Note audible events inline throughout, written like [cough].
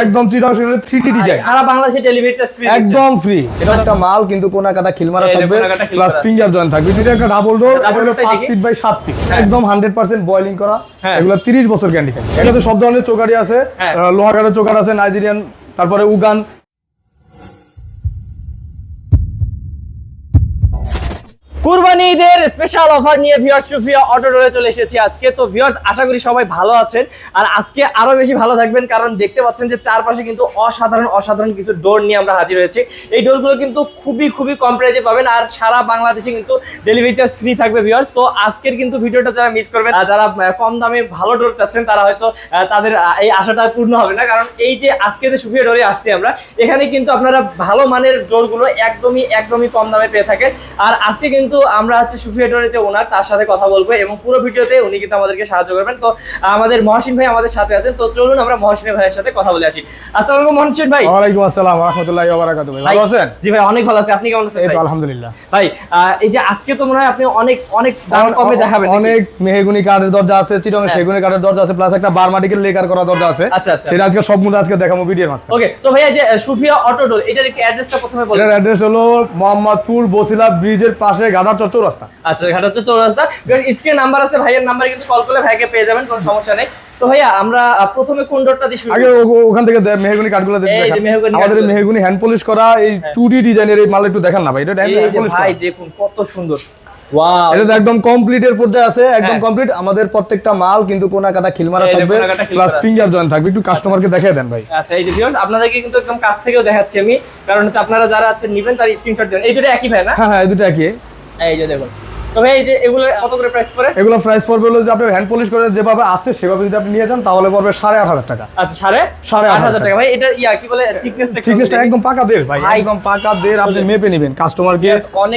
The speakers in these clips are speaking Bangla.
একদম চিরাং ডিজাইন। সারা বাংলাদেশে ফ্রি একদম ফ্রি এটা একটা মাল কিন্তু কোনা কাটা খিলমারা থাকবে। প্লাস ফিঙ্গার জয়েন্ট থাকবে। এটা একটা ডাবল ডোর এটা হলো doorটাই 5 ফিট বাই 7 ফিট একদম 100% বয়লিং করা। হ্যাঁ। এগুলো 30 বছর গ্যারান্টি থাকবে এটাতে সব ধরনের চোকারি আছে হ্যাঁ। লোহাগাড়ের চোকার আছে নাইজেরিয়ান তারপরে উগান কুরবানি ঈদের স্পেশাল অফার নিয়ে ভিউয়ার্স সুফিয়া অটো ডোরে চলে এসেছি আজকে। তো ভিউয়ার্স আশা করি সবাই ভালো আছেন। আর আজকে আরও বেশি ভালো থাকবেন, কারণ দেখতে পাচ্ছেন যে চারপাশে কিন্তু অসাধারণ অসাধারণ কিছু ডোর নিয়ে আমরা হাজির হয়েছি। এই ডোরগুলো কিন্তু খুবই খুবই কম প্রাইজে পাবেন, আর সারা বাংলাদেশে কিন্তু ডেলিভারি চার্জ ফ্রি থাকবে ভিউয়ার্স তো আজকের কিন্তু ভিডিওটা যারা মিস করবেন যারা কম দামে ভালো ডোর চাচ্ছেন, তারা হয়তো তাদের এই আশাটা পূর্ণ হবে না। কারণ এই যে আজকে যে সুফিয়া ডোরে আসছি আমরা, এখানে কিন্তু আপনারা ভালো মানের ডোরগুলো একদমই একদমই কম দামে পেয়ে থাকেন। আর আজকে কিন্তু আমরা হচ্ছে সুফিয়া ডোরের যে ওনার তার সাথে কথা বলব এবং পুরো ভিডিওতে উনি কিন্তু আমাদেরকে সাহায্য করবেন। তো আমাদের মহসিন ভাই আমাদের সাথে আছেন তো চলুন আমরা মহসিন ভাইয়ের সাথে কথা বলে আসি। আসসালামু আলাইকুম মহসিন ভাই। ওয়ালাইকুম আসসালাম ওয়া রাহমাতুল্লাহি ওয়া বারাকাতুহু ভাই ভালো আছেন? জি ভাই অনেক ভালো আছি। আপনি কেমন আছেন? এই তো ভাই? আলহামদুলিল্লাহ। ভাই এই যে আজকে তো মনে হয় আপনি অনেক অনেক দাম কমে দেখাবেন অনেক মেহগুনি কাঠের দরজা আছে চিটং সেগুনি কাঠের দরজা আছে প্লাস একটা বারমাটিকের লেকার করা দরজা আছে। আচ্ছা, আচ্ছা। সেটা আজকে সবগুলো আজকে দেখাবো ভিডিওর মাধ্যমে। ওকে তো ভাইয়া যে সুফিয়া অটো ডোর এটার একটু অ্যাড্রেসটা প্রথমে বলেন? এটার অ্যাড্রেস হলো মোহাম্মদপুর বসিলা ব্রিজের পাশে গাদার চত্বর রাস্তা আচ্ছা ঘাট হচ্ছে চৌরাস্তা। স্ক্রিন নাম্বার আছে ভাইয়ের নাম্বারে কিন্তু কল করলে ভাইকে পেয়ে যাবেন কোনো সমস্যা নেই। তো ভাইয়া আমরা প্রথমে কোন দিয়ে শুরু আগে ওখান থেকে মেহগুনি কাঠগুলো দেখান। আমাদের। মেহগুনি হ্যান্ড পলিশ করা এই ডিজাইনের এই মাল একটু দেখান না ভাই এটা হ্যান্ড পলিশ ভাই দেখুন কত সুন্দর। এটা তো একদম কমপ্লিট পর্যায়ে আছে একদম হ্যাঁ। কমপ্লিট আমাদের প্রত্যেকটা মাল কিন্তু কোনা কাটা খিলমারা থাকবে। প্লাস ফিঙ্গার জয়েন্ট থাকবে। একটু কাস্টমারকে দেখিয়ে দেন ভাই। আচ্ছা এই যে ভিউয়ার্স আপনাদেরকে কিন্তু একদম কাছ থেকেও দেখাচ্ছি আমি। কারণ হচ্ছে আপনারা যারা আছেন নেবেন তার স্ক্রিনশট দেন এই দুটো একই ভাই না? হ্যাঁ হ্যাঁ এই দুটো একই। এই যে দেখুন তো ভাই এই যে এগুলো কত করে প্রাইস পড়ে? এগুলো প্রাইস পড়বে হলো যদি আপনি হ্যান্ড পলিশ করে যেভাবে আছে সেভাবে যদি আপনি নিয়ে যান তাহলে পড়বে সাড়ে আট হাজার টাকা। আচ্ছা সাড়ে সাড়ে আট আট হাজার হাজার টাকা। ভাই এটা ইয়া কি বলে থিকনেসটা থিকনেসটা একদম পাকা দের ভাই ভাই, একদম পাকা দের আপনি মেপে নেবেন। কাস্টমারকে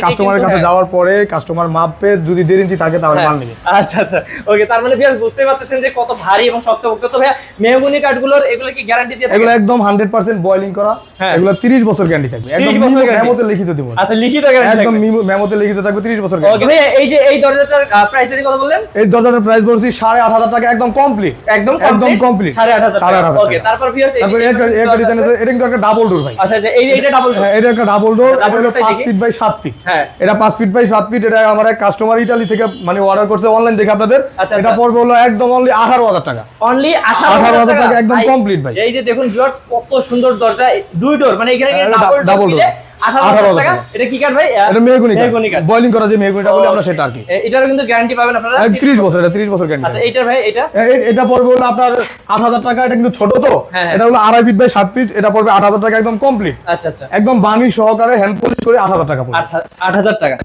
কাস্টমারের কাছে হ্যাঁ। যাওয়ার পরে কাস্টমার মাপে যদি দেড় ইঞ্চি থাকে তাহলে হ্যাঁ। মাল নেবে। আচ্ছা আচ্ছা। ওকে তার মানে ভিউয়ার্স বুঝতে পারতেছেন যে কত ভারী এবং শক্তপোক্ত তো ভাইয়া মেহগুনি কাঠগুলোর এগুলো কি গ্যারান্টি দিয়ে এগুলো একদম হান্ড্রেড পার্সেন্ট বয়লিং করা। হ্যাঁ। এগুলো তিরিশ বছর গ্যারান্টি থাকবে। একদম 30? মেমোতে লিখিত দিব। আচ্ছা লিখিত গ্যারান্টি একদম মেমোতে লিখিত থাকবে তিরিশ বছর ওকে ভাই এই যে এই দরজাটার প্রাইস এর কথা বললেন? এই দরজাটার প্রাইস বলছি সাড়ে আট হাজার টাকা একদম কমপ্লিট একদম একদম কমপ্লিট সাড়ে আট হাজার সাড়ে আট হাজার ওকে তারপর ভিউয়ার্স তারপরে একটা একটা ডিজাইন আছে এটা কিন্তু একটা ডাবল ডোর ভাই। আচ্ছা আচ্ছা এই এটা ডাবল হ্যাঁ, এটা একটা ডাবল ডোর এটা হলো doorটাই পাঁচ ফিট বাই সাত ফিট হ্যাঁ। এটা পাঁচ ফিট বাই সাত ফিট এটা আমার এক কাস্টমার ইটালি থেকে মানে অর্ডার করছে অনলাইন দেখে আপনাদের। আচ্ছা, এটা আচ্ছা। পড়বে হলো একদম অনলি আঠারো হাজার টাকা। অনলি 18,000 টাকা। একদম complete ভাই। এই যে দেখুন ভিউয়ার্স কত সুন্দর দরজা। দুই ডোর মানে এখানে ডাবল door। মিলে 18000 18,000 টাকা? টাকা। এটা কি কাঠ ভাই? এটা মেহগনি কাঠ। বয়লিং করা যে মেহগুনিটা বলে আমরা সেটা আর কি। এটারও কিন্তু গ্যারান্টি পাবেন আপনারা? ত্রিশ বছর এটা ত্রিশ বছর আচ্ছা গ্যারান্টি ভাই এটা এটা পড়বে হলো আপনার আট হাজার টাকা এটা কিন্তু ছোট তো। হ্যাঁ, হ্যাঁ। এটা হলো আড়াই ফিট বাই সাত ফিট এটা পড়বে আট হাজার টাকা একদম কমপ্লিট আচ্ছা আচ্ছা। একদম বানি সহকারে হ্যান্ড পলিশ করে আট হাজার টাকা পড়বে। আট হাজার টাকা।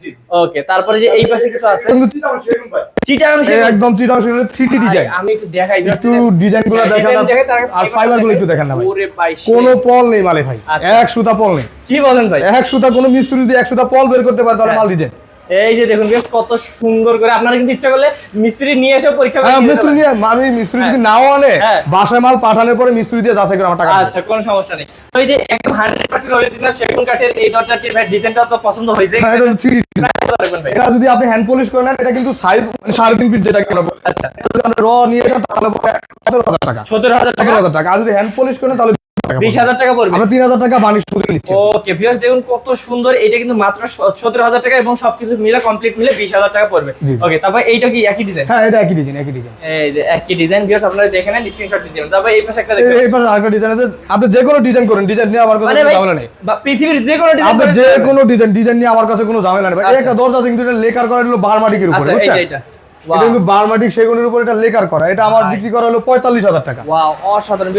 ওকে তারপরে যে এই পাশে কিছু আছে? কিন্তু চিটাং সেগুন ভাই। চিটাগাং এই সেগুন। একদম চিটাং সেগুন থ্রি ডিজাইন আমি একটু দেখাই একটু ডিজাইনগুলো দেখেন design দেখে তার আর ফাইবারগুলো একটু দেখেন না ভাই। ওরে ভাই কোনো পল নেই মালে ভাই। আচ্ছা। এক সুতা পল নেই। কি বলেন ভাই? সুতা কোনো মিস্ত্রি যদি পল বের করতে পারে তাহলে হ্যাঁ। মাল ডিজাইন এই যে দেখুন বেশ কত সুন্দর করে আপনারা কিন্তু ইচ্ছা করলে মিস্ত্রি নিয়ে এসে পরীক্ষা হ্যাঁ মিস্ত্রি নিয়ে আমি মিস্ত্রি যদি নাও আনে হ্যাঁ। বাসায় মাল পাঠানোর পরে মিস্ত্রি দিয়ে যাচাই করে আমার টাকা আচ্ছা কোনো সমস্যা নেই। যে একদম হান্ড্রেড পার্সেন্ট অরিজিনাল সেগুন কাঠের এই ভাই ডিজাইনটা তো পছন্দ হয়েছে। হ্যাঁ, এটা 3D কত রাখবেন ভাই? এটা যদি আপনি হ্যান্ড পলিশ করে নেন এটা কিন্তু সাইজ মানে সাড়ে তিন ফিট যেটা কিনা আচ্ছা। র নিয়ে তাহলে টাকা। আর যদি হ্যান্ড পলিশ করেন তাহলে 20,000 টাকা বিশ পড়বে। হাজার টাকা পড়বে? আমরা তিন হাজার টাকা বানিশ শুধু নিচ্ছি ওকে ভিউয়ার্স দেখুন কত সুন্দর এটা কিন্তু মাত্র সতেরো হাজার টাকা এবং সবকিছু মিলে কমপ্লিট মিলে বিশ হাজার টাকা পড়বে। ওকে তারপর এইটা কি একই ডিজাইন হ্যাঁ এটা একই ডিজাইন একই ডিজাইন এই যে একই ডিজাইন ভিউয়ার্স আপনারা দেখে নেন স্ক্রিনশট দিয়ে দিবেন। তারপর এই পাশে একটা এই এই পাশে আরেকটা ডিজাইন আছে। আপনি যে কোনো ডিজাইন করেন ডিজাইন নিয়ে আমার কাছে মানে কোনো ঝামেলা নেই। পৃথিবীর যে কোনো ডিজাইন আপনি যে কোনো ডিজাইন ডিজাইন নিয়ে আমার কাছে কোনো ঝামেলা নেই। ভাই আচ্ছা। একটা দরজা কিন্তু এটা লেকার করা হলো বারমাটিকের উপরে আচ্ছা বুঝছেন? এটা কিন্তু বারমাটিক সেগুনের উপর এটা লেকার করা। এটা আমার বিক্রি করা হলো পঁয়তাল্লিশ হাজার টাকা। ওয়াও অসাধারণ।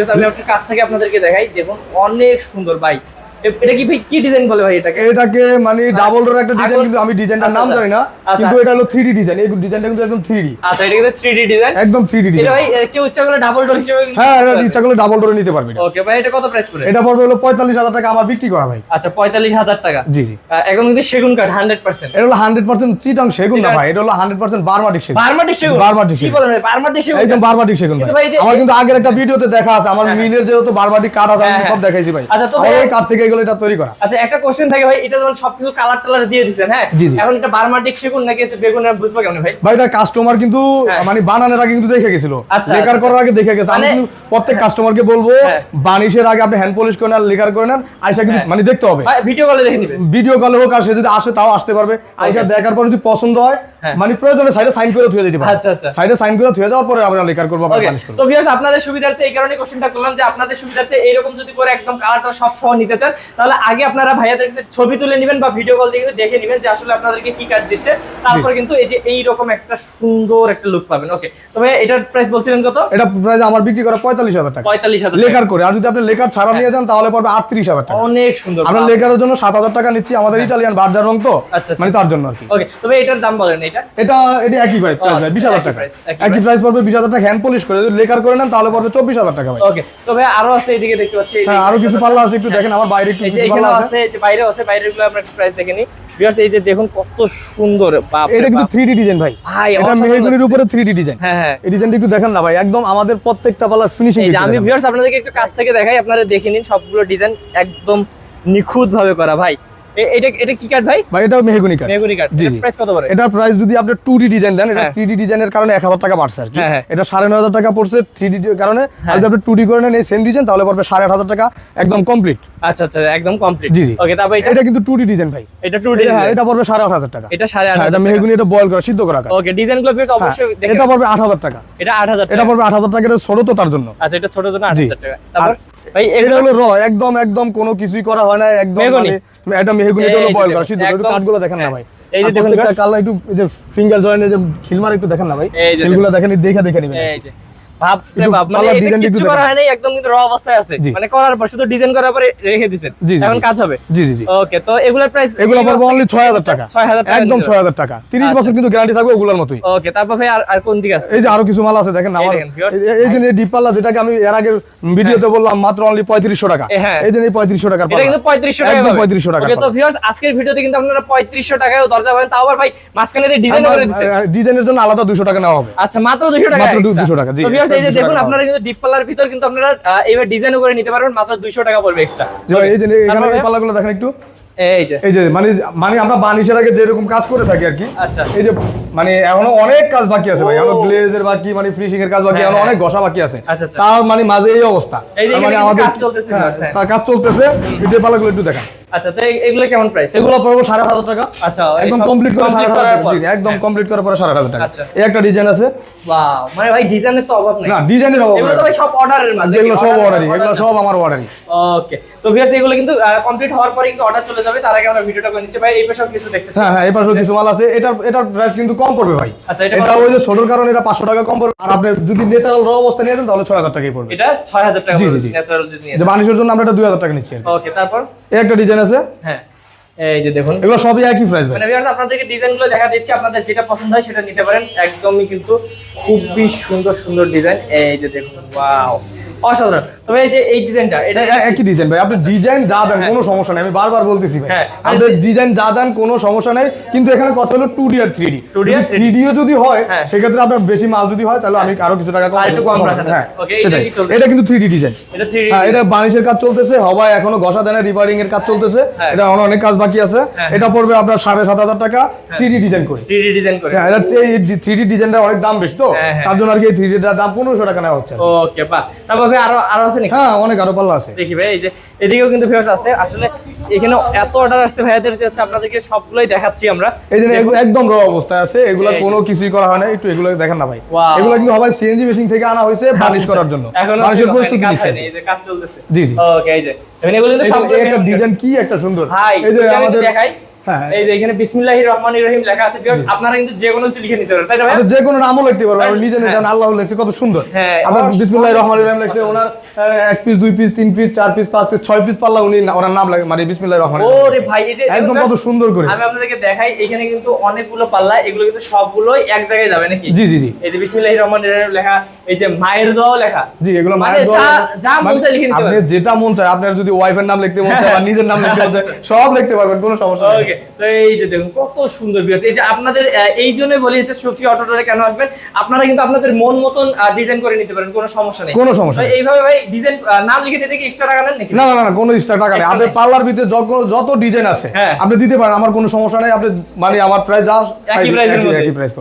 কাছ থেকে আপনাদেরকে দেখাই। দেখুন অনেক সুন্দর এ- এটা কি ভাই কি ডিজাইন বলে ভাই এটাকে? এটাকে মানে ডাবল ডোর একটা ডিজাইন কিন্তু আমি ডিজাইনটার নাম আচ্ছা, জানি না আচ্ছা। কিন্তু এটা হলো থ্রি ডি ডিজাইন এই ডিজাইনটা কিন্তু একদম থ্রি ডি আচ্ছা এটা কিন্তু 3D ডিজাইন একদম থ্রি ডি এটা ভাই কেউ ইচ্ছা করলে ডাবল ডোর হিসেবে হ্যাঁ এটা ইচ্ছা করলে ডাবল ডোরে নিতে পারবে এটা। ওকে ভাই এটা কত প্রাইস এটা পড়বে হলো পঁয়তাল্লিশ হাজার টাকা আমার বিক্রি করা ভাই। আচ্ছা পঁয়তাল্লিশ হাজার টাকা। জি জি। এখন কিন্তু সেগুন কাঠ হান্ড্রেড পার্সেন্ট এটা হলো হান্ড্রেড পার্সেন্ট চিটাং সেগুন না ভাই এটা হলো হান্ড্রেড পার্সেন্ট বারমাটিক সেগুন। বারমাটিক সেগুন? বারমাটিক কি বলেন ভাই বারমাটিক সেগুন একদম বারমাটিক সেগুন ভাই। আমার কিন্তু আগের একটা ভিডিওতে দেখা আছে আমার হ্যাঁ, মিলের যেহেতু বারমাটিক কাঠ আছে আমি হ্যাঁ, সব দেখাইছি ভাই। আচ্ছা, তো এই কাঠ থেকে এগুলো এটা তৈরি করা আচ্ছা একটা কোশ্চেন থাকে ভাই এটা যখন সবকিছু কালার টালার দিয়ে দিচ্ছেন হ্যাঁ। এখন এটা বারমাটিক সেগুন নাকি বেগুন আর বুঝব কেমন ভাই ভাই এটা কাস্টমার কিন্তু হ্যাঁ। মানে বানানোর আগে কিন্তু দেখে গেছিল আচ্ছা, লেকার আচ্ছা। করার আগে দেখে গেছে আমি মানে- প্রত্যেক কাস্টমারকে বলব হ্যাঁ। বানিশের আগে আপনি হ্যান্ড পলিশ করে নেন লেকার করে নেন আইসা কিন্তু হ্যাঁ। মানে দেখতে হবে ভিডিও কলে দেখে নিবে ভিডিও কলে হোক আর সে যদি আসে তাও আসতে পারবে আইসা দেখার পরে যদি পছন্দ হয় হ্যাঁ। মানে প্রয়োজনে সাইডে সাইন করে থুয়ে দিতে পারবে আচ্ছা, আচ্ছা। সাইডে সাইন করে থুয়ে যাওয়ার পরে আমরা লেকার করব বানিশ করব তো ভিউয়ার্স আপনাদের সুবিধার্থে এই কারণে কোশ্চেনটা করলাম যে আপনাদের সুবিধার্থে এইরকম যদি করে একদম কালারটা সব সহ নিতে চান তাহলে আগে আপনারা ভাইয়াদের কাছে ছবি তুলে নেবেন বা ভিডিও কল দিয়ে দেখে নেবেন যে আসলে আপনাদেরকে কি কাজ দিচ্ছে। তারপর কিন্তু এই যে এইরকম একটা সুন্দর একটা লুক পাবেন। ওকে তবে এটার প্রাইস বলছিলেন কত? এটা প্রাইস আমার বিক্রি করা পঁয়তাল্লিশ হাজার টাকা। পঁয়তাল্লিশ হাজার লেকার করে। আর যদি আপনি লেকার ছাড়া নিয়ে যান তাহলে পড়বে আটত্রিশ হাজার টাকা। অনেক সুন্দর। আমরা লেকারের জন্য সাত হাজার টাকা নিচ্ছি আমাদের ইটালিয়ান বার্জার রং তো। আচ্ছা, আচ্ছা। মানে তার জন্য আর কি। ওকে তবে এটার দাম বলেন এটা। এটা এটা একই প্রাইস আচ্ছা, বিশ হাজার টাকা। একই প্রাইস পড়বে বিশ হাজার টাকা। হ্যান্ড পলিশ করে। যদি লেখার করে নেন তাহলে পড়বে চব্বিশ হাজার টাকা ভাই। ওকে তবে আরও আছে এদিকে দেখতে পাচ্ছি হ্যাঁ আরও কিছু পাল্লা আছে একটু দেখেন আমার বাইরে এই যে এখানে আছে? আছে এই যে বাইরেও আছে বাইরের আমরা একটু প্রাইস দেখে নিই। ভিউয়ার্স এই যে দেখুন কত সুন্দর বাপ এটা কিন্তু ডিজাইন ভাই। ভাই, এটা অসাধারণ উপরে ডিজাইন হ্যাঁ হ্যাঁ। এই ডিজাইনটা একটু দেখেন না ভাই একদম আমাদের প্রত্যেকটা পাল্লার ফিনিশিং এই আমি ভিউয়ার্স আপনাদেরকে একটু কাছ থেকে দেখাই আপনারা দেখে নিন সবগুলো ডিজাইন একদম নিখুঁত ভাবে করা ভাই। এটা এটা কি কাঠ ভাই? ভাই এটাও মেহগুনি কাঠ মেগুনি কাঠ জি। প্রাইস কত পড়ে? এটার প্রাইস যদি আপনি টু ডি ডিজাইন দেন এটা হ্যাঁ। থ্রি ডি ডিজাইনের কারণে এক হাজার টাকা বাড়ছে আর কি। হ্যাঁ, হ্যাঁ। এটা সাড়ে নয় হাজার টাকা পড়ছে থ্রি ডি কারণে। আর হ্যাঁ। যদি আপনি টু ডি করে নেন এই সেম ডিজাইন তাহলে পড়বে সাড়ে আট হাজার টাকা একদম কমপ্লিট আচ্ছা আচ্ছা একদম কমপ্লিট জি। ওকে তারপর এটা এটা কিন্তু টু ডি ডিজাইন ভাই। এটা টু এটা- হ্যাঁ, এটা পড়বে সাড়ে আট হাজার টাকা। এটা সাড়ে আট হ্যাঁ, এটা হাজার মেহগুনি এটা বয়েল করা সিদ্ধ করা কাঠ। ওকে ডিজাইনগুলো হ্যাঁ, অবশ্যই দেখে এটা পড়বে আট হাজার টাকা। এটা আট হাজার এটা পড়বে আট হাজার টাকা এটা ছোট তো তার জন্য। আচ্ছা এটা ছোট জন্য আট জি। হাজার টাকা। তারপর? ভাই এটা হলো র একদম একদম কোনো কিছুই করা হয় না একদম? মানে এটা মেহগুনি হলো এই যে বয়েল দেখুন, করা সিদ্ধ একটু একদম- দেখেন না হ্যাঁ। ভাই এই যে আর দেখুন। কালার একটু যে ফিঙ্গার জয়েন্ট যে খিলমার একটু দেখেন না ভাই খিলগুলো দেখেন দেখে দেখে নেবেন এই যে ভাব রে মানে colour এটা design একটু কিছু করা হয় নাই একদম কিন্তু র অবস্থায় আছে। মানে করার পর শুধু ডিজাইন করার পরে রেখে দিবেন জি, জি, এখন কাজ হবে? জি জি জি। ওকে তো এগুলোর প্রাইস এগুলো পড়বে অনলি ছয় হাজার টাকা। 6,000 টাকা একদম নিতে ছয় হাজার টাকা। তিরিশ আচ্ছা। বছর কিন্তু গ্যারান্টি থাকবে ওগুলোর মতোই। ওকে তারপর ভাই আর আর কোন দিকে আছে? এই যে আরও কিছু মাল আছে দেখেন না আমার এই- এই যে ডিপ পাল্লা যেটাকে আমি এর আগে ভিডিওতে বললাম মাত্র অনলি পঁয়ত্রিশশো টাকা। হ্যাঁ। এই যে এই পঁয়ত্রিশশো টাকার এটা কিন্তু টাকা একদম 3500 টাকা ওকে তো ভিউয়ার্স আজকের ভিডিওতে কিন্তু আপনারা পঁয়ত্রিশশো টাকায় দরজা পাবেন। তাও আবার ভাই মাঝখানে ডিজাইন করে ডিজাইনের জন্য আলাদা দুশো টাকা নেওয়া হবে। আচ্ছা মাত্র 200 টাকা মাত্র 200 টাকা, জি, তো এই যে দেখুন আপনারা কিন্তু ডিপ পাল্লার ভিতর কিন্তু আপনারা এইবার ডিজাইনও করে নিতে পারবেন মাত্র 200 টাকা পড়বে এক্সট্রা যে এই যে এখানে পাল্লাগুলো দেখেন একটু। এই যে। এই যে মানে মানে আমরা বানিশের আগে যেরকম কাজ করে থাকি আর কি আচ্ছা। এই যে মানে এখনও অনেক কাজ বাকি আছে ভাই। এখনও গ্লেজের বাকি মানে ফিনিশিং এর কাজ বাকি হ্যাঁ, এখনও হ্যাঁ। অনেক ঘষা বাকি আছে। আচ্ছা, আচ্ছা। তার মানে মাঝে এই অবস্থা। মানে আমাদের কাজ চলতেছে, হ্যাঁ। তার কাজ চলতেছে। এই যে পাল্লাগুলো একটু দেখান। আচ্ছা তো এগুলো কেমন প্রাইস এগুলো পড়ব সাড়ে হাজার টাকা। আচ্ছা একদম কমপ্লিট করে সাড়ে হাজার টাকা। একদম। কমপ্লিট করার পরে সাড়ে হাজার টাকা। আচ্ছা। এই একটা ডিজাইন আছে। মানে ভাই ডিজাইনের তো অভাব নেই। না ডিজাইনের অভাব এগুলো তো ভাই সব অর্ডারের মাল যেগুলো সব অর্ডারই এগুলো সব আমার অর্ডারই ওকে তো ভিউয়ার্স এগুলো কিন্তু কমপ্লিট হওয়ার পরে কিন্তু অর্ডার চলে যাবে। তার আগে আমরা ভিডিওটা করে নিচ্ছি। ভাই এই পেশাও কিছু দেখতেছি। হ্যাঁ হ্যাঁ এই পাশেও কিছু মাল আছে। এটার এটার প্রাইস কিন্তু কম পড়বে ভাই। আচ্ছা, এটা ওই যে ছোটর কারণে এটা পাঁচশো টাকা কম পড়বে। আর আপনি যদি ন্যাচারাল র অবস্থা নিয়ে যান তাহলে ছয় হাজার টাকাই পড়বে। এটা 6000 টাকা জি, জি, যে বানিশের জন্য আমরা এটা দুই হাজার টাকা নিচ্ছি ওকে তারপর? এই একটা ডিজাইন আছে। হ্যাঁ এই যে দেখুন। এগুলো সবই একই প্রাইস ভাই। মানে আপনাদেরকে ডিজাইনগুলো দেখা দিচ্ছি। আপনাদের যেটা পছন্দ হয় সেটা নিতে পারেন। একদমই কিন্তু খুবই সুন্দর সুন্দর ডিজাইন এই যে দেখুন ওয়াও অসাধারণ। তবে এই যে এই ডিজাইনটা এটা এটা একই ডিজাইন ভাই আপনি ডিজাইন যা দেন কোনো সমস্যা নেই আমি বারবার বলতেছি ভাই। হ্যাঁ। আপনি ডিজাইন যা দেন কোনো সমস্যা নেই কিন্তু এখানে কথা হলো টু ডি আর থ্রি ডি 2D আর 3D থ্রি ডিও যদি হয় হ্যাঁ। সেক্ষেত্রে আপনার বেশি মাল যদি হয় তাহলে আমি আরও কিছু টাকা কম। হ্যাঁ সেটাই। এটা কিন্তু থ্রি ডি ডিজাইন এটা 3D হ্যাঁ এটা বানিশের কাজ চলতেছে এখনও ঘষা এর কাজ চলতেছে। হ্যাঁ। এটা অনেক কাজ বাকি আছে। হ্যাঁ। এটা পড়বে আপনার সাড়ে সাত হাজার টাকা থ্রি ডি ডিজাইন করে। 3D ডিজাইন করে। হ্যাঁ এটা থ্রি ডি ডিজাইনটা অনেক দাম বেশি তো? হ্যাঁ, হ্যাঁ। তার জন্য আর কি থ্রি ডিটার দাম পনেরোশো টাকা নেওয়া হচ্ছে ওকে বাহ। তারপর ভাই আরও আরও আছে নাকি? হ্যাঁ অনেক আরও পাল্লা আছে। দেখি ভাই এই যে এদিকেও কিন্তু ভিউয়ার্স আছে। আসলে এখানে এত অর্ডার আসছে ভাইয়াদের যে হচ্ছে আপনাদেরকে সবগুলোই দেখাচ্ছি আমরা। এই যে একদম র অবস্থায় আছে। এগুলো। কোনো কিছুই করা হয় না। একটু এগুলো দেখেন না ভাই. এগুলো কিন্তু সবাই সিএনজি মেশিন থেকে আনা হয়েছে বালিশ করার জন্য। [laughs] এখন বালিশের প্রস্তুতি নিচ্ছে। এই যে কাজ চলতেছে। জি, জি। ওকে এই যে। এগুলো কিন্তু এই একটা ডিজাইন কি একটা সুন্দর। এই যে আমাদের দেখাই। এই যে এখানে বিসমিল্লাহির রহমানির রহিম লেখা আছে viewers, আপনারা কিন্তু যে কোনো কিছু লিখে নিতে পারেন তাই না ভাই যে কোনো নামও লিখতে পারবেন আপনি নিজে। নিজে আল্লাহ লিখছে কত সুন্দর। আপনার অস- বিসমুল্লাহ রহমান রহিম লিখছে ওনার এক পিস দুই পিস তিন পিস চার পিস পাঁচ পিস ছয় পিস পাল্লা উনি ওনার নাম লাগে মানে বিসমুল্লাহ রহমান ওরে ভাই এই যে একদম কত সুন্দর করে। আমি আপনাদেরকে দেখাই এখানে কিন্তু অনেকগুলো পাল্লা এগুলো কিন্তু সবগুলোই এক জায়গায় যাবে নাকি? জি জি জি। এই যে বিসমিল্লাহির রহমানির রহিম লেখা এই যে মায়ের লেখা। জি এগুলো মানে মায়ের দোয়া যা- যা মন লিখে নিতে আপনি যেটা মন চায় আপনার যদি ওয়াইফের নাম লিখতে মন চায় বা [laughs] নিজের নাম লিখতে মন চায় সব লিখতে পারবেন কোনো সমস্যা নেই। ওকে তো এই যে দেখুন কত সুন্দর এই যে আপনাদের এই জন্য বলি যে সুফি অটোডোরে কেন আসবেন? আপনারা কিন্তু আপনাদের মন মতন ডিজাইন করে নিতে পারেন কোনো সমস্যা নেই। কোনো সমস্যা নেই। এইভাবে ভাই ডিজাইন নাম লিখে দিতে কি এক্সট্রা টাকা নেন নাকি? না না না, না কোনো এক্সট্রা টাকা নেই। আপনি পার্লার ভিতরে যত যত ডিজাইন আছে হ্যাঁ। আপনি দিতে পারেন আমার কোনো সমস্যা নেই। আপনি মানে আমার প্রাইস যা একই একই- প্রাইস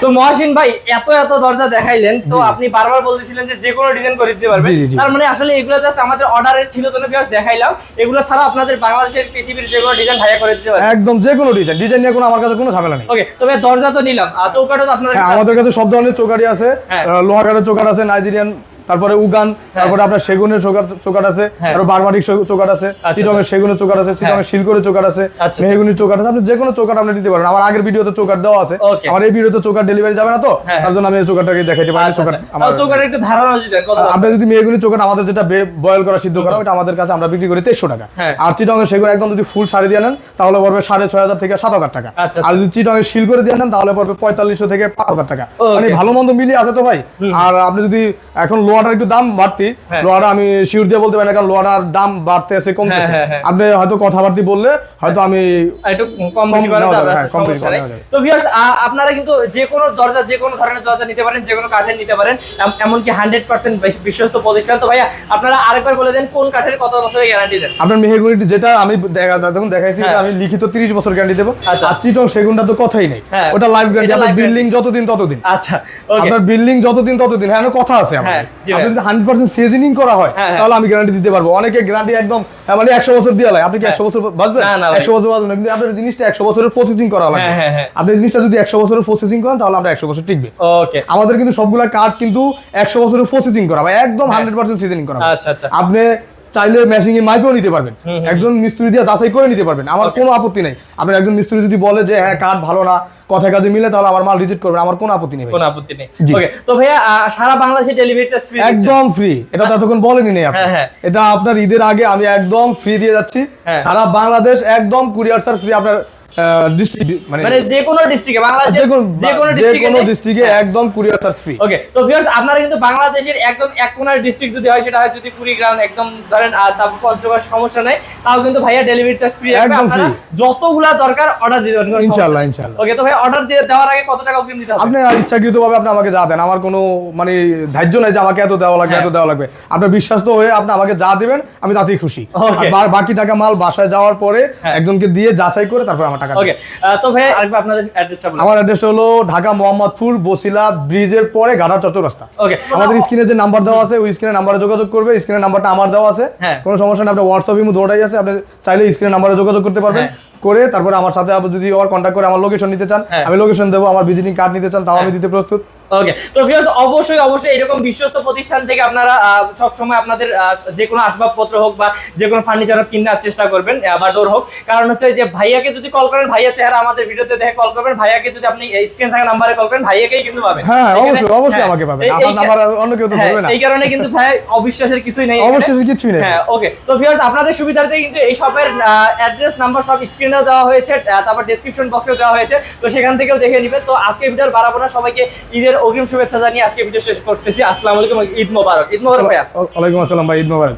তো মহাসিন ভাই এত এত দরজা দেখাইলেন তো আপনি বারবার বলতেছিলেন যে যে কোনো ডিজাইন করে দিতে পারবেন। তার মানে আসলে এগুলো জাস্ট আমাদের অর্ডারের ছিল জন্য ভিউয়ার্স দেখাইলাম। এগুলো ছাড়া আপনাদের বাংলাদেশের পৃথিবীর যে কোনো ডিজাইন ভাইয়া করে দিতে পারবেন। একদম যে কোনো ডিজাইন ডিজাইন নিয়ে কোনো আমার কাছে কোনো ঝামেলা নেই। ওকে তবে দরজা তো নিলাম। আর চৌকাঠও তো আপনাদের হ্যাঁ আমাদের কাছে সব ধরনের চৌকাঠি আছে। লোহা আহ, লোহাগাড়ের চৌকাঠ আছে নাইজেরিয়ান তারপরে উগান তারপরে আপনার সেগুনের চৌকাঠ আছে হ্যাঁ। তারপর বারমাটিক আছে আচ্ছা। চিটংয়ের সেগুনের চৌকাঠ আছে চিটংয়ের শিলকরের চৌকাঠ আছে আচ্ছা। মেহগুনির চৌকাঠ আছে আপনি যে কোনো চৌকাঠ আপনি দিতে পারেন আমার আগের ভিডিওতে চৌকাঠ দেওয়া আছে. আমার এই ভিডিওতে চৌকাঠ ডেলিভারি যাবে না তো হ্যাঁ। তার জন্য আমি এই চৌকাঠটাকে দেখাইতে পারি আচ্ছা, আচ্ছা। আমার একটু ধারণা কত আপনি যদি মেহগুনি চৌকাঠ আমাদের যেটা বয়েল করা সিদ্ধ করা ওটা আমাদের কাছে আমরা বিক্রি করি তেইশশো টাকা হ্যাঁ। আর চিটংয়ের সেগুন একদম যদি ফুল শাড়ি দিয়ে নেন তাহলে পড়বে সাড়ে ছয় হাজার থেকে সাত হাজার টাকা আচ্ছা, আর যদি চিটংয়ের শিল করে দিয়ে নেন তাহলে পড়বে পঁয়তাল্লিশশো থেকে পাঁচ হাজার টাকা মানে ভালো মন্দ মিলিয়ে আছে তো ভাই আর আপনি যদি এখন লোহাটার একটু দাম বাড়তি হ্যাঁ। লোহাটা আমি শিওর দিয়ে বলতে পারি না কারণ লোহাটার দাম বাড়তে আছে কমতেছে হ্যাঁ, হ্যাঁ, হ্যাঁ। আপনি হয়তো কথাবার্তি বললে হয়তো আমি একটু কম বেশি করা যাবে যাবে, কম বেশি করা যাবে। তো ভিউয়ার্স আপনারা কিন্তু যে কোনো দরজা যে কোনো ধরনের দরজা নিতে পারেন যে কোনো কাঠের নিতে পারেন এমনকি হান্ড্রেড পার্সেন্ট বিশ্বস্ত প্রতিষ্ঠান তো ভাইয়া আপনারা আরেকবার বলে দেন কোন কাঠের কত বছরের গ্যারান্টি দেন আপনার মেহেগুনিটি যেটা আমি দেখা- যখন দেখাইছি। আমি লিখিত 30 বছর গ্যারান্টি দেবো আচ্ছা। আর চিটং সেগুনটা তো কথাই নেই। ওটা লাইফ গ্যারান্টি আপনার বিল্ডিং যতদিন ততদিন আচ্ছা আপনার বিল্ডিং যতদিন ততদিন হ্যাঁ কথা আছে। আপনি যদি হান্ড্রেড পার্সেন্ট সিজনিং করা হয় হ্যাঁ, হ্যাঁ। তাহলে আমি গ্যারান্টি দিতে পারব অনেকে গ্যারান্টি একদম মানে একশো বছর দিয়ে লাগে আপনি কি। একশো বছর বাঁচবেন। একশো বছর বাঁচবেন কিন্তু আপনার জিনিসটা একশো বছরের প্রসেসিং করা। আপনি জিনিসটা যদি একশো বছরের প্রসেসিং করেন তাহলে আমরা একশো বছর টিকবে ওকে আমাদের কিন্তু সবগুলা কার্ড কিন্তু একশো বছরের প্রসেসিং করা বা একদম হান্ড্রেড পার্সেন্ট সিজনিং করা। আচ্ছা, আচ্ছা। আপনি চাইলে মেশিং এ মাইপেও নিতে পারবেন। একজন মিস্ত্রি দিয়ে যাচাই করে নিতে পারবেন। আমার কোনো আপত্তি নেই। আপনার একজন মিস্ত্রি যদি বলে যে হ্যাঁ কাঠ ভালো না কথা কাজে মিলে তাহলে আমার মাল রিজেক্ট করবেন। আমার কোনো আপত্তি নেই কোনো আপত্তি নেই। ওকে তো ভাইয়া সারা বাংলাদেশে ডেলিভারিটা ফ্রি একদম ফ্রি এটা ততক্ষণ এতক্ষণ বলেনি নেই আপনি। হ্যাঁ, হ্যাঁ। এটা আপনার ঈদের আগে আমি একদম ফ্রি দিয়ে যাচ্ছি। হ্যাঁ। সারা বাংলাদেশ একদম কুরিয়ার সার্ভিস ফ্রি আপনার ডিস্ট্রিক্ট মানে মানে যে কোনো ডিস্ট্রিক্টে বাংলাদেশের যে কোনো যে কোনো ডিস্ট্রিক্টে ডিস্ট্রিক্টে একদম কুরিয়ার সার্ভিস ফ্রি ওকে তো ভিউয়ার্স আপনারা কিন্তু বাংলাদেশের একদম এক কোনার ডিস্ট্রিক্ট যদি হয় সেটা হয় যদি কুড়িগ্রাম একদম ধরেন আর তারপর পঞ্চগড় সমস্যা নেই। তাও কিন্তু ভাইয়া ডেলিভারি চার্জ ফ্রি একদম আপনারা যতগুলা দরকার অর্ডার দিয়ে দেবেন ইনশাআল্লাহ ইনশাআল্লাহ। ওকে তো ভাই অর্ডার দিয়ে দেওয়ার আগে কত টাকা অগ্রিম দিতে হবে? আপনি ইচ্ছাকৃত ভাবে আপনি আমাকে যা দেন আমার কোনো মানে ধার্য নাই যে আমাকে এত দেওয়া লাগবে হ্যাঁ। এত দেওয়া লাগবে। আপনার বিশ্বাস তো হয়ে আপনি আমাকে যা দিবেন আমি তাতেই খুশি। বাকি টাকা মাল বাসায় যাওয়ার পরে হ্যাঁ। একজনকে দিয়ে যাচাই করে তারপর আমার টাকা ওকে তো ভাই আরেকবার আপনাদের অ্যাড্রেসটা বলুন। আমার অ্যাড্রেসটা হলো ঢাকা মোহাম্মদপুর বসিলা ব্রিজের পরে ঘাটার চত্বর রাস্তা। ওকে আমাদের স্ক্রিনে যে নাম্বার দেওয়া আছে ওই স্ক্রিনে নাম্বারে যোগাযোগ করবে স্ক্রিনের নাম্বারটা আমার দেওয়া আছে। হ্যাঁ। কোনো সমস্যা নেই আপনার হোয়াটসঅ্যাপ ইমো দুটোই আছে আপনি চাইলে নাম্বারে যোগাযোগ করতে পারবেন। হ্যাঁ। করে তারপরে আমার সাথে যদি আবার কন্ট্যাক্ট করে আমার লোকেশন নিতে চান হ্যাঁ। আমি লোকেশন দেবো আমার ভিজিটিং কার্ড নিতে চান তাও আমি দিতে প্রস্তুত। ওকে তো ভিউয়ার্স অবশ্যই অবশ্যই এরকম বিশ্বস্ত প্রতিষ্ঠান থেকে আপনারা সব সময় আপনাদের যে কোনো আসবাবপত্র হোক বা যে কোনো ফার্নিচার হোক কেনার চেষ্টা করবেন বা ডোর হোক। কারণ হচ্ছে যে ভাইয়াকে যদি কল করেন ভাইয়া চেহারা আমাদের ভিডিওতে দেখে কল করবেন। ভাইয়াকে যদি আপনি স্ক্রিন থাকা নাম্বারে কল করেন ভাইয়াকেই কিন্তু পাবেন। হ্যাঁ অবশ্যই অবশ্যই হ্যাঁ, আমাকে পাবেন। নাম্বার অন্য কেউ তো হ্যাঁ, ধরবে না। এই কারণে কিন্তু ভাই অবিশ্বাসের কিছুই নেই। অবশ্যই কিছুই নেই। হ্যাঁ ওকে তো ভিউয়ার্স আপনাদের সুবিধার্থে কিন্তু এই শপের অ্যাড্রেস নাম্বার সব স্ক্রিনেও দেওয়া হয়েছে তারপর ডেসক্রিপশন বক্সেও দেওয়া হয়েছে। তো সেখান থেকেও দেখে নেবেন। তো আজকে ভিডিওর বাড়াবো না। সবাইকে ঈদের অগ্রিম শুভেচ্ছা জানিয়ে আজকে ভিডিও শেষ করতেছি। আসসালামু আলাইকুম, ঈদ মোবারক। ঈদ মোবারক ভাইয়া। ওয়ালাইকুম আসসালাম ভাই, ঈদ মোবারক।